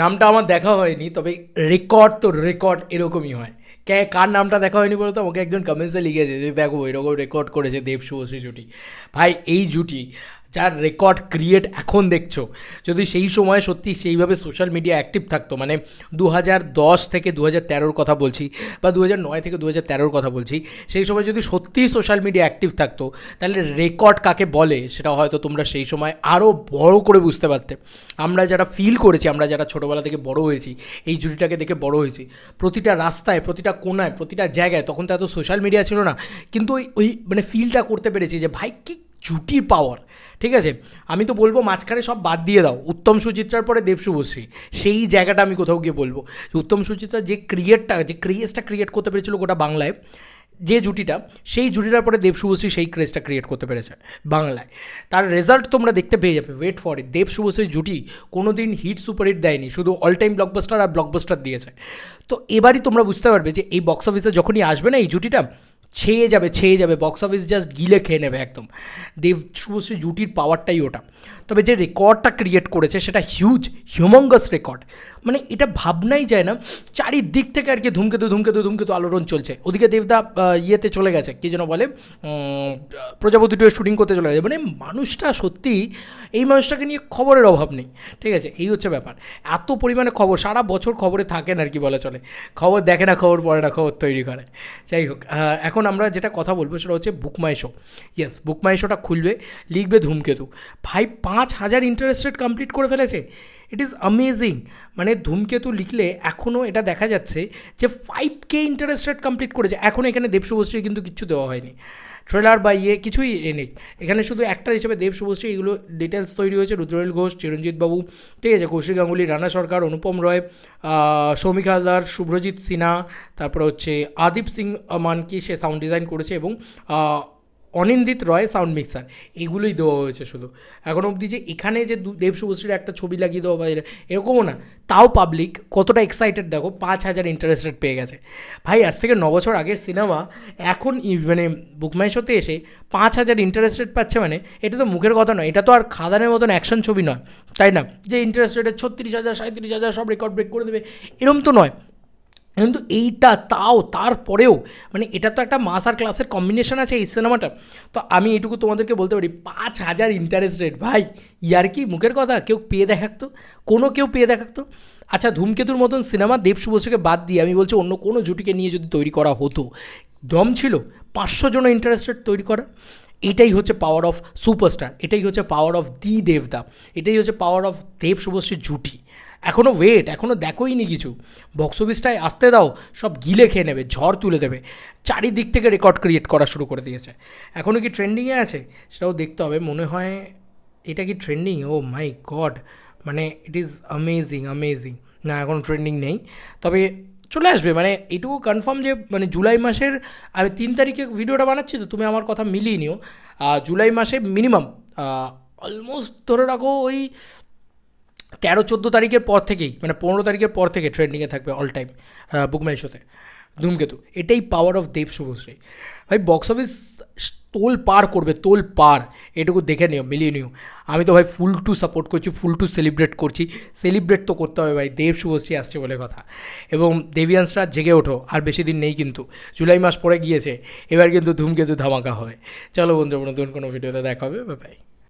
নামটা আমার দেখা হয়নি, তবে রেকর্ড তো রেকর্ড এরকমই হয়। কে, কার নামটা দেখা হয়নি বলতো? আমাকে একজন কমেন্টসে লিখেছে যে, দেখো, এরকম রেকর্ড করেছে দেব শুভশ্রী জুটি ভাই, এই জুটি যার রেকর্ড ক্রিয়েট এখন দেখছ। যদি সেই সময় সত্যি সেইভাবে সোশ্যাল মিডিয়া অ্যাক্টিভ থাকতো মানে দু দশ থেকে দু হাজার তেরোর কথা বলছি বা দু নয় থেকে দু হাজার তেরোর কথা বলছি, সেই সময় যদি সত্যিই সোশ্যাল মিডিয়া অ্যাক্টিভ থাকতো, তাহলে রেকর্ড কাকে বলে সেটা হয়তো তোমরা সেই সময় আরও বড় করে বুঝতে পারতে। আমরা যারা ফিল করেছি, আমরা যারা ছোটোবেলা থেকে বড় হয়েছি, এই জুটিটাকে দেখে বড় হয়েছি, প্রতিটা রাস্তায়, প্রতিটা কোনায়, প্রতিটা জায়গায় তখন তো এত সোশ্যাল মিডিয়া ছিল না। কিন্তু ওই ওই মানে ফিলটা করতে পেরেছি যে, ভাই, কি জুটির পাওয়ার ঠিক আছে? আমি তো বলব মাঝখানে সব বাদ দিয়ে দাও। উত্তম সুচিত্রার পরে দেব শুভশ্রী, সেই জায়গাটা আমি কোথাও গিয়ে বলব। যে উত্তম সুচিত্রা যে ক্রিয়েটটা যে ক্রিয়েসটা ক্রিয়েট করতে পেরেছিল গোটা বাংলায়, যে জুটিটা, সেই জুটিটার পরে দেব শুভশ্রী সেই ক্রেজটা ক্রিয়েট করতে পেরেছে বাংলায়। তার রেজাল্ট তোমরা দেখতে পেয়ে যাবে ওয়েট ফর ইট দেব শুভশ্রীর জুটি কোনো দিন হিট সুপার হিট দেয়নি, শুধু অল টাইম ব্লকবাস্টার আর ব্লকবাস্টার দিয়েছে। তো এবারই তোমরা বুঝতে পারবে যে এই বক্স অফিসে যখনই আসবে না এই জুটিটা ছেয়ে যাবে ছেয়ে যাবে বক্স অফিস জাস্ট গিলে খেয়ে নেবে একদম। দেব শুভশ্রী জুটির পাওয়ারটাই ওটা। তবে যে রেকর্ডটা ক্রিয়েট করেছে, সেটা হিউজ হিউমঙ্গাস রেকর্ড মানে এটা ভাবনাই যায় না। চারিদিক থেকে আর কি ধূমকেতু ধূমকেতু ধূমকেতু আলোড়ন চলছে। ওদিকে দেবদা ইয়েতে চলে গেছে, কী যেন বলে প্রজাপতি টুয়ে শুটিং করতে চলে গেছে। মানে মানুষটা সত্যি এই মানুষটাকে নিয়ে খবরের অভাব নেই, ঠিক আছে? এই হচ্ছে ব্যাপার। এত পরিমাণে খবর, সারা বছর খবরে থাকেন আর কি বলা চলে। খবর দেখে না, খবর পড়ে না, খবর তৈরি করে। যাই হোক এখন আমরা যেটা কথা বলব সেটা হচ্ছে বুকমাই শো ইয়েস বুকমাই শোটা খুলবে, লিখবে ধূমকেতু। ভাই, পাঁচ হাজার ইন্টারেস্ট রেট কমপ্লিট করে ফেলেছে। ইট ইজ অ্যামেজিং মানে ধূমকেতু লিখলে এখনও এটা দেখা যাচ্ছে যে ফাইভ কে ইন্টারেস্ট রেট কমপ্লিট করেছে। এখানে দেব শুভশ্রী কিন্তু কিচ্ছু দেওয়া হয়নি। ট্রেলার বা ইয়ে কিছুই নেই। এখানে শুধু অ্যাক্টার হিসেবে দেব শুভশ্রী, এগুলো ডিটেলস তৈরি হয়েছে রুদ্রনীল ঘোষ, চিরঞ্জিত বাবু। ঠিক আছে, কৌশিক গাঙ্গুলি, রানা সরকার, অনুপম রয় সৌমিক হালদার, শুভ্রজিৎ সিনহা, তারপরে হচ্ছে আদিপ সিং মানকি সে সাউন্ড ডিজাইন করেছে এবং অনিন্দিত রয় সাউন্ড মিক্সার এগুলোই দেওয়া হয়েছে শুধু। এখন অবধি যে এখানে যে দু- দেব শুভশ্রীর একটা ছবি লাগিয়ে দেওয়া বা এরকমও না। তাও পাবলিক কতটা এক্সাইটেড দেখো, পাঁচ হাজার ইন্টারেস্টেড পেয়ে গেছে। ভাই, আজ থেকে নবছর আগের সিনেমা এখন মানে বুকমাই শোতে এসে পাঁচ হাজার ইন্টারেস্টেড পাচ্ছে মানে এটা তো মুখের কথা নয়, এটা তো আর খাদানের মতন অ্যাকশন ছবি নয়। তাই না? যে ইন্টারেস্টেডের ছত্রিশ হাজার সাঁত্রিশ হাজার সব রেকর্ড ব্রেক করে দেবে, এরম তো নয়। কিন্তু এইটা, তাও, তারপরেও মানে এটা তো একটা মাস আর ক্লাসের কম্বিনেশন আছে এই সিনেমাটা তো আমি এটুকু তোমাদেরকে বলতে পারি, পাঁচ হাজার ইন্টারেস্ট রেট ভাই, ইয়ার কি মুখের কথা? কেউ পেয়ে দেখাতো কোনো কেউ পেয়ে দেখাতো আচ্ছা ধূমকেতুর মতন সিনেমা দেব শুভশ্রীকে বাদ দিয়ে আমি বলছি অন্য কোনো জুটিকে নিয়ে যদি তৈরি করা হতো, দম ছিল পাঁচশো জন ইন্টারেস্টেড তৈরি করা। এটাই হচ্ছে পাওয়ার অফ সুপারস্টার এটাই হচ্ছে পাওয়ার অফ দি দেবদা এটাই হচ্ছে পাওয়ার অফ দেব শুভশ্রীর জুটি। এখনও ওয়েট এখনও দেখোই নি কিছু বক্স অফিসটায় আসতে দাও, সব গিলে খেয়ে নেবে, ঝড় তুলে দেবে। চারিদিক থেকে রেকর্ড ক্রিয়েট করা শুরু করে দিয়েছে। এখনও কি ট্রেন্ডিংয়ে আছে? সেটাও দেখতে হবে। মনে হয় এটা কি ট্রেন্ডিং ও মাই গড মানে ইট ইজ অ্যামেজিং অ্যামেজিং না, এখন ট্রেন্ডিং নেই। তবে চলে আসবে। মানে এইটুকু কনফার্ম যে মানে জুলাই মাসের, আমি তিন তারিখে ভিডিওটা বানাচ্ছি তো, তুমি আমার কথা মিলিয়ে নিও। জুলাই মাসে মিনিমাম অলমোস্ট ধরে রাখো ওই তেরো, চোদ্দ তারিখের পর থেকেই মানে পনেরো তারিখের পর থেকে ট্রেন্ডিংয়ে থাকবে অল টাইম বুকমাই শোতে ধূমকেতু, এটাই পাওয়ার অফ দেব শুভশ্রী। ভাই বক্স অফিস তোল পার করবে, তোল পার, এটুকু দেখে নিও, মিলিয়ে নিও। আমি তো ভাই ফুল টু সাপোর্ট করছি ফুল টু সেলিব্রেট করছি। সেলিব্রেট তো করতে হবে ভাই, দেব শুভশ্রী আসছে বলে কথা। এবং দেবিয়ান্সরা জেগে ওঠো, আর বেশি দিন নেই কিন্তু। জুলাই মাস পরে গিয়েছে, এবার কিন্তু ধূমকেতু ধামাকা হবে চলো বন্ধু নতুন কোনো ভিডিওতে দেখা হবে বাই